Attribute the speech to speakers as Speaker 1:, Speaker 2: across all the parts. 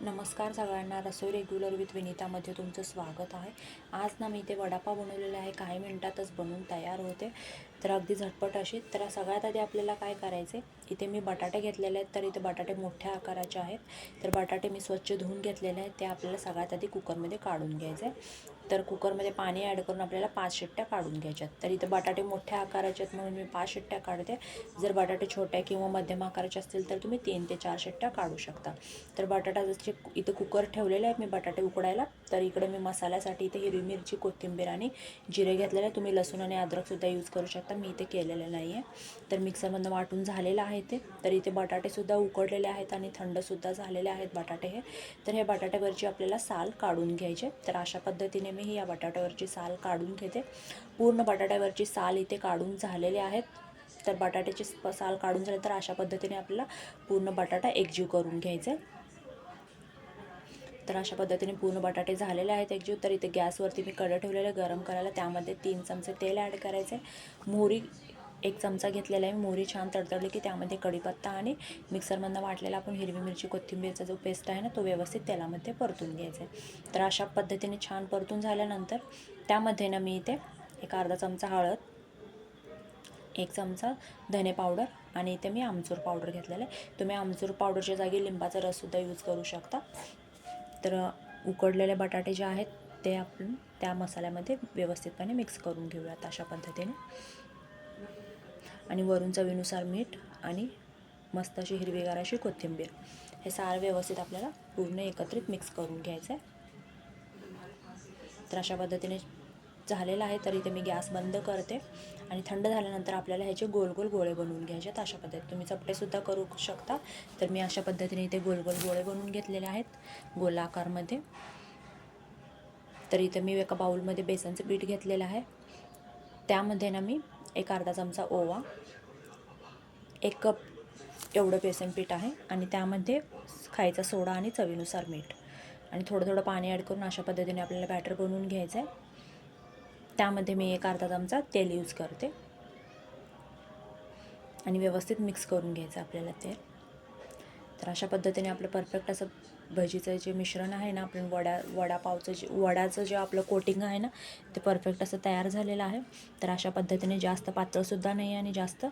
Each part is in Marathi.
Speaker 1: नमस्कार सगळ्यांना रसोई रेग्युलर विथ विनीतामध्ये तुमचं स्वागत आहे. आज ना मी इथे वडापाव बनवलेला आहे काही मिनटातच बनवून तयार होते. तर अगदी झटपट अशी. तर सगळ्यात आधी आपल्याला काय करायचे इथे मी बटाटे घेतलेले आहेत तर इथे बटाटे मोठ्या आकाराचे आहेत. तर बटाटे मी स्वच्छ धुवून घेतलेले आहेत ते आपल्याला सगळ्यात आधी कुकरमध्ये काढून घ्यायचे तर कुकरमध्ये पाणी ॲड करून आपल्याला पाच शिट्ट्या काढून घ्यायच्यात. तर इथं बटाटे मोठ्या आकाराचे आहेत म्हणून मी पाच शिट्ट्या काढते. जर बटाटे छोट्या किंवा मध्यम आकाराचे असतील तर तुम्ही तीन ते चार शिट्ट्या काढू शकता. तर बटाटा जसे इथं कुकर ठेवलेले आहेत मी बटाटे उकडायला. तर इकडे मी मसाल्यासाठी इथे हिरवी मिरची कोथिंबीर आणि जिरे घेतलेले. आहे तुम्ही लसूण आणि अद्रकसुद्धा यूज करू शकता. मी इथे केलेलं नाही आहे. तर मिक्सरमधनं वाटून झालेलं आहे ते. तर इथे बटाटेसुद्धा उकडलेले आहेत आणि थंडसुद्धा झालेले आहेत बटाटे हे. तर हे बटाट्यावरची आपल्याला साल काढून घ्यायचे. तर अशा पद्धतीने मी या बटाट्यावरची साल काढून घेते. पूर्ण बटाट्यावरची साल इथे काढून झालेले आहेत. तर बटाट्याची साल काढून झाले तर अशा पद्धतीने आपल्याला पूर्ण बटाटा एकजीव करून घ्यायचा. तर अशा पद्धतीने पूर्ण बटाटे झालेले आहेत एकजीव. तर इथे गॅसवरती मी कडं ठेवलेलं गरम करायला. त्यामध्ये तीन चमचे तेल ॲड करायचे. मोहरी एक चमचा घेतलेला आहे. मोहरी छान तडतडली की त्यामध्ये कढीपत्ता आणि मिक्सरमधनं वाटलेला आपण हिरवी मिरची कोथिंबीरचा जो पेस्ट आहे ना तो व्यवस्थित तेलामध्ये परतून घ्यायचा आहे. तर अशा पद्धतीने छान परतून झाल्यानंतर त्यामध्ये ना मी इथे एक अर्धा चमचा हळद एक चमचा धने पावडर आणि इथे मी आमचूर पावडर घेतलेला आहे. तुम्ही आमचूर पावडरच्या जागी लिंबाचा रससुद्धा यूज करू शकता. तर उकडलेले बटाटे जे आहेत ते आपण त्या मसाल्यामध्ये व्यवस्थितपणे मिक्स करून घेऊयात अशा पद्धतीने. आणि वरून चवीनुसार मीठ आणि मस्त अशी हिरवीगार अशी कोथिंबीर. हे सारं व्यवस्थित आपल्याला पूर्ण एकत्रित मिक्स करून घ्यायचं आहे तर अशा पद्धतीने झालेलं आहे तर इथे मी गॅस बंद करते. आणि थंड झाल्यानंतर आपल्याला ह्याचे गोल गोल गोळे बनवून घ्यायचे आहेत अशा पद्धतीने. तुम्ही चपटेसुद्धा करू शकता तर मी अशा पद्धतीने इथे गोल गोल गोळे बनवून घेतलेले आहेत गोलाकारमध्ये. तर इथे मी एका बाऊलमध्ये बेसनचं पीठ घेतलेलं आहे. त्यामध्ये ना मी एक अर्धा चमचा ओवा एक कप एवढं बेसन पीठ आहे आणि त्यामध्ये खायचा सोडा आणि चवीनुसार मीठ. आणि थोडं थोडं पाणी ॲड करून अशा पद्धतीने आपल्याला बॅटर बनवून घ्यायचं आहे त्यामध्ये मी एक अर्धा चमचा तेल यूज करते. आणि व्यवस्थित मिक्स करून घ्यायचं आपल्याला तेल तर अशा पद्धतीने आपलं परफेक्ट असं भजीचं जे मिश्रण आहे ना आपण वडा वडापावचं जे वड्याचं जे आपलं कोटिंग आहे ना ते परफेक्ट असं तयार झालेलं आहे. तर अशा पद्धतीने जास्त पातळसुद्धा नाही आणि जास्त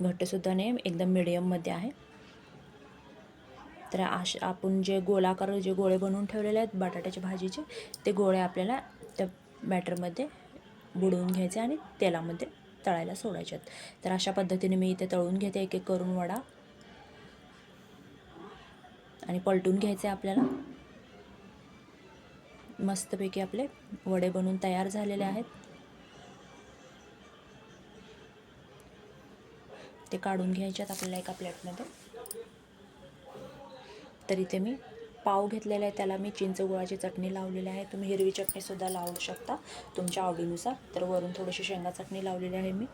Speaker 1: घट्टसुद्धा नाही एकदम मिडियममध्ये आहे. तर अश आपण जे गोलाकार जे गोळे बनवून ठेवलेले आहेत बटाट्याच्या भाजीचे ते गोळे आपल्याला त्या बॅटरमध्ये बुडवून घ्यायचे आणि तेलामध्ये तळायला सोडायचे आहेत. तर अशा पद्धतीने मी इथे तळून घेते एक एक करून वडा. आणि पलटून घ्यायचे आपल्याला. मस्तपैकी आपले वडे बनवून तयार झालेले आहेत. ते काढून घ्यायच्यात आपल्याला एका प्लेटमध्ये. तर इथे मी पाव घेतलेला आहे त्याला मी चिंच गुळाची चटणी लावलेली आहे. तुम्ही हिरवी चटणीसुद्धा लावू शकता तुमच्या आवडीनुसार. तर वरून थोडीशी शेंगा चटणी लावलेली आहे मी.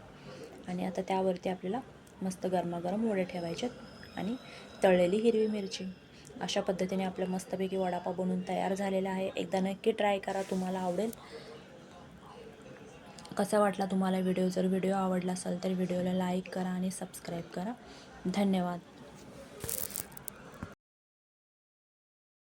Speaker 1: आणि आता त्यावरती आपल्याला मस्त गरमागरम वडे ठेवायचे आणि तळलेली हिरवी मिरची. अशा पद्धतीने आपला मस्तपैकी वडापाव बनवून तयार झालेला आहे. एकदा नक्की ट्राय करा तुम्हाला आवडेल. कसा वाटला तुम्हाला व्हिडिओ? जर व्हिडिओ आवडला असेल तर व्हिडिओला लाईक करा आणि सबस्क्राईब करा. धन्यवाद.